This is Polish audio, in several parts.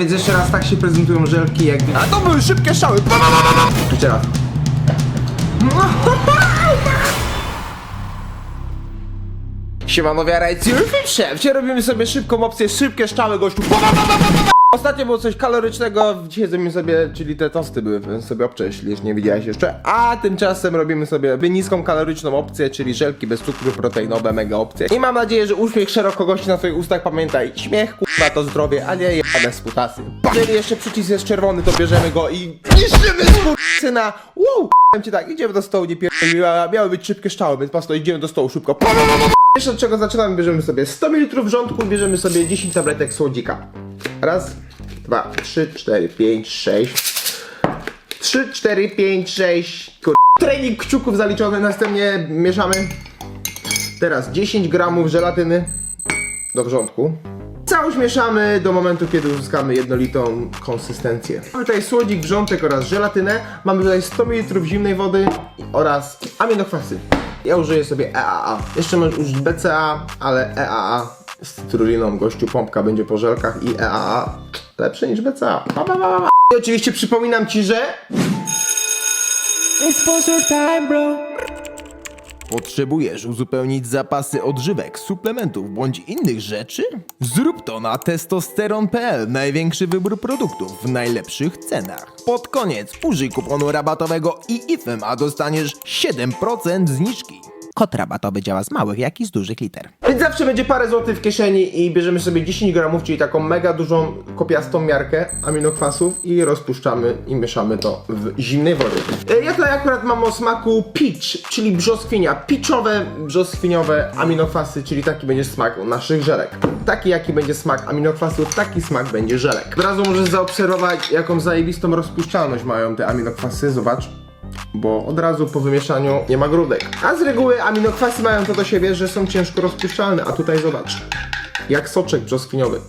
Więc jeszcze raz tak się prezentują żelki jak... A to były szybkie pa. Jeszcze raz. Siemano wiarajcy, już szefcie, robimy sobie szybką opcję, szybkie strzały gościu. Ostatnio było coś kalorycznego, dzisiaj zrobimy sobie, czyli te tosty były, sobie obczę, jeśli jeszcze nie widziałeś jeszcze. A tymczasem robimy sobie niską kaloryczną opcję, czyli żelki bez cukru, proteinowe, mega opcje. I mam nadzieję, że uśmiech szeroko gości na swoich ustach, pamiętaj, śmiech, kurwa to zdrowie, a nie jebane z kutasy. Jeżeli jeszcze przycisk jest czerwony, to bierzemy go i niszczymy syna. Wow, cię tak, idziemy do stołu, nie pierdolę, miały, być szybkie strzały, więc prostu idziemy do stołu szybko. Jeszcze od czego zaczynamy, bierzemy sobie 100 ml wrzątku i bierzemy sobie 10 tabletek słodzika. Raz, dwa, trzy, cztery, pięć, sześć. Trzy, cztery, pięć, sześć. Kur... Trening kciuków zaliczony, następnie mieszamy. Teraz 10 gramów żelatyny do wrzątku. Całość mieszamy do momentu, kiedy uzyskamy jednolitą konsystencję. Mamy tutaj słodzik, wrzątek oraz żelatynę. Mamy tutaj 100 ml zimnej wody oraz aminokwasy. Ja użyję sobie EAA. Jeszcze możesz użyć BCA, ale EAA z cytruliną, gościu pompka będzie po żelkach i EAA lepsze niż BCA. Pa, pa, pa, pa. I oczywiście przypominam Ci, że It's sponsor time, bro. Potrzebujesz uzupełnić zapasy odżywek, suplementów bądź innych rzeczy? Zrób to na testosteron.pl. Największy wybór produktów w najlepszych cenach. Pod koniec użyj kuponu rabatowego IIFM, a dostaniesz 7% zniżki. Kod rabatowy działa z małych, jak i z dużych liter. Więc zawsze będzie parę złotych w kieszeni i bierzemy sobie 10 gramów, czyli taką mega dużą kopiastą miarkę aminokwasów i rozpuszczamy i mieszamy to w zimnej wodzie. E, Ja tutaj akurat mam o smaku peach, czyli brzoskwinia. Peachowe, brzoskwiniowe aminokwasy, czyli taki będzie smak naszych żelek. Taki jaki będzie smak aminokwasów, taki smak będzie żelek. Od razu możesz zaobserwować jaką zajebistą rozpuszczalność mają te aminokwasy, zobacz bo od razu po wymieszaniu nie ma grudek. A z reguły aminokwasy mają to do siebie, że są ciężko rozpuszczalne, a tutaj zobacz, jak soczek brzoskwiniowy.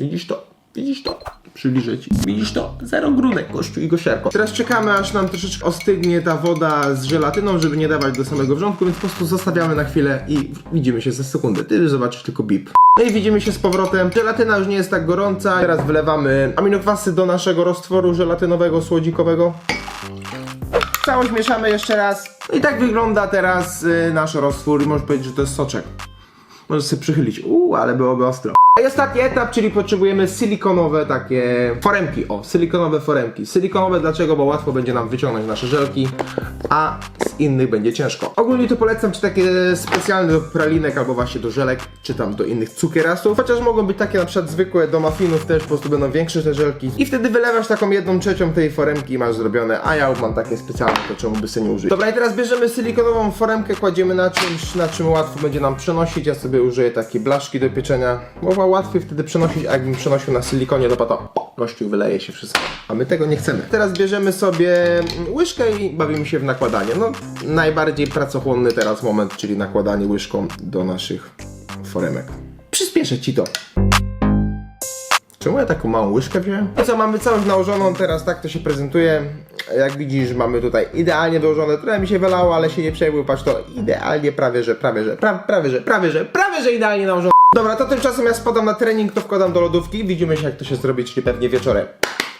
Widzisz to? Widzisz to? Przybliżę ci. Widzisz to? Zero grudek, gościu i gosiarko. Teraz czekamy, aż nam troszeczkę ostygnie ta woda z żelatyną, żeby nie dawać do samego wrzątku, więc po prostu zostawiamy na chwilę i widzimy się za sekundę. Ty zobaczysz tylko bip. No i widzimy się z powrotem. Żelatyna już nie jest tak gorąca. Teraz wylewamy aminokwasy do naszego roztworu żelatynowego, słodzikowego. Całość mieszamy jeszcze raz. I tak wygląda teraz y, nasz roztwór i możesz powiedzieć, że to jest soczek. Możesz sobie przychylić. Uuu, ale byłoby ostro. I ostatni etap, czyli potrzebujemy silikonowe takie foremki. O, silikonowe foremki. Silikonowe dlaczego? Bo łatwo będzie nam wyciągnąć nasze żelki, a innych będzie ciężko. Ogólnie to polecam czy takie specjalne do pralinek albo właśnie do żelek, czy tam do innych cukierasów. Chociaż mogą być takie na przykład zwykłe do muffinów też po prostu będą większe te żelki. I wtedy wylewasz taką jedną trzecią tej foremki i masz zrobione, a ja mam takie specjalne, to czemu by sobie nie użyć. Dobra i teraz bierzemy silikonową foremkę, kładziemy na czymś, na czym łatwo będzie nam przenosić. Ja sobie użyję takiej blaszki do pieczenia. Mowa łatwiej wtedy przenosić, a jakbym przenosił na silikonie, to to gościu wyleje się wszystko. A my tego nie chcemy. Teraz bierzemy sobie łyżkę i bawimy się w nakładanie. No, najbardziej pracochłonny teraz moment, czyli nakładanie łyżką do naszych foremek. Przyspieszę ci to. Czemu ja taką małą łyżkę wziąłem? I co, mamy całość nałożoną, teraz tak to się prezentuje. Jak widzisz, mamy tutaj idealnie dołożone. Trochę mi się wylało, ale się nie przejmuj, patrz to idealnie, prawie że, prawie że, pra, prawie że, prawie że, prawie że idealnie nałożone. Dobra, to tymczasem ja spadam na trening, to wkładam do lodówki. Widzimy się, jak to się zrobi, czyli pewnie wieczorem.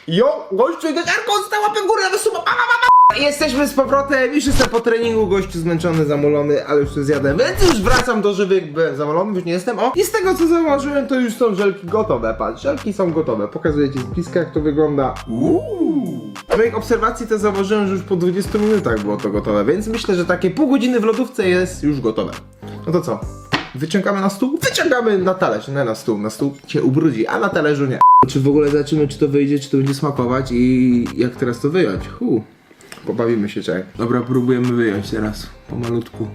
Jo, gościu i gasiarko, została łapę w górę, na suma, pa. Jesteśmy z powrotem, już jestem po treningu, gościu zmęczony, zamulony, ale już tu zjadłem, więc już wracam do żywych, byłem zamulony, już nie jestem, o! I z tego co zauważyłem, to już są żelki gotowe, patrz, żelki są gotowe, pokazuję ci z bliska jak to wygląda. Uuu. W moich obserwacji to zauważyłem, że już po 20 minutach było to gotowe, więc myślę, że takie pół godziny w lodówce jest już gotowe. No to co? Wyciągamy na stół? Wyciągamy na talerz, nie na stół, na stół cię ubrudzi, a na talerzu nie. Czy w ogóle zobaczymy, czy to wyjdzie, czy to będzie smakować i jak teraz to wyjąć? Hu. Pobawimy się, czekaj. Dobra, próbujemy wyjąć teraz, pomalutku.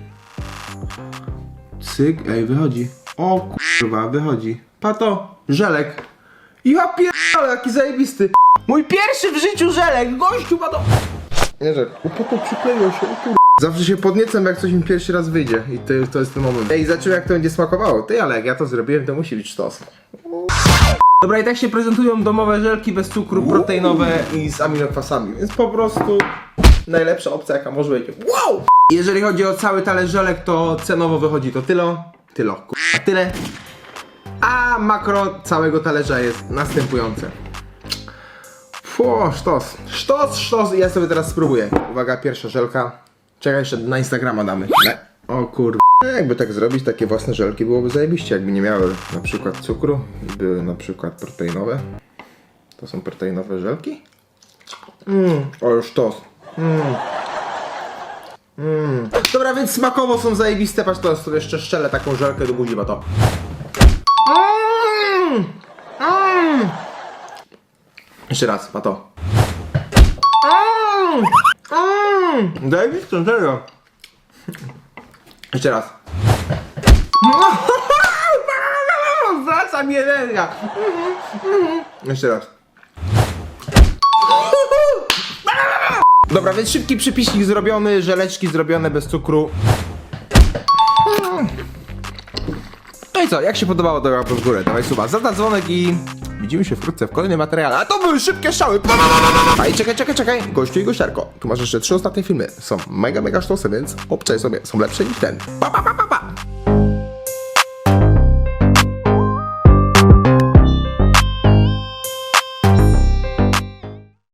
Cyk, ej, wychodzi. O kurwa, wychodzi. Pato, żelek. Ja pierdolę, jaki zajebisty. Mój pierwszy w życiu żelek, gościu, pato. Nie żelek, o pato przykleiło się, o kurwa. Zawsze się podniecam, jak coś mi pierwszy raz wyjdzie i to, to jest ten moment. Ej, zobaczymy jak to będzie smakowało. Ty, ale jak ja to zrobiłem, to musi być sztos. Dobra, i tak się prezentują domowe żelki bez cukru, proteinowe i z aminokwasami, więc po prostu najlepsza opcja jaka może być. Wow! Jeżeli chodzi o cały talerz żelek, to cenowo wychodzi to tylo, tylo, kurwa, tyle. A makro całego talerza jest następujące. Fu, sztos. Sztos, sztos i ja sobie teraz spróbuję. Uwaga, pierwsza żelka. Czekaj, jeszcze na Instagrama damy. O kur... Jakby tak zrobić, takie własne żelki byłoby zajebiście, jakby nie miały na przykład cukru i były na przykład proteinowe. To są proteinowe żelki? Mmm, o sztos. Mmm. Mmm. Dobra, więc smakowo są zajebiste, patrz to sobie jeszcze szczelę taką żelkę do buzi, bo to. Mmm. Mmm. Jeszcze raz, ma to. Mmm. Mmm. Zajebiste, serio. Jeszcze raz. Wraca mi energia. Jeszcze raz. Dobra, więc szybki przypisik zrobiony, żeleczki zrobione bez cukru. No i co, jak się podobało, to łapę w górę, dawaj suba, zada dzwonek i widzimy się wkrótce w kolejnym materiale. A to były szybkie strzały! A i czekaj, czekaj, czekaj, gościu i gościarko. Tu masz jeszcze trzy ostatnie filmy. Są mega, mega sztosy, więc obczaj sobie, są lepsze niż ten. Pa, pa, pa, pa, pa!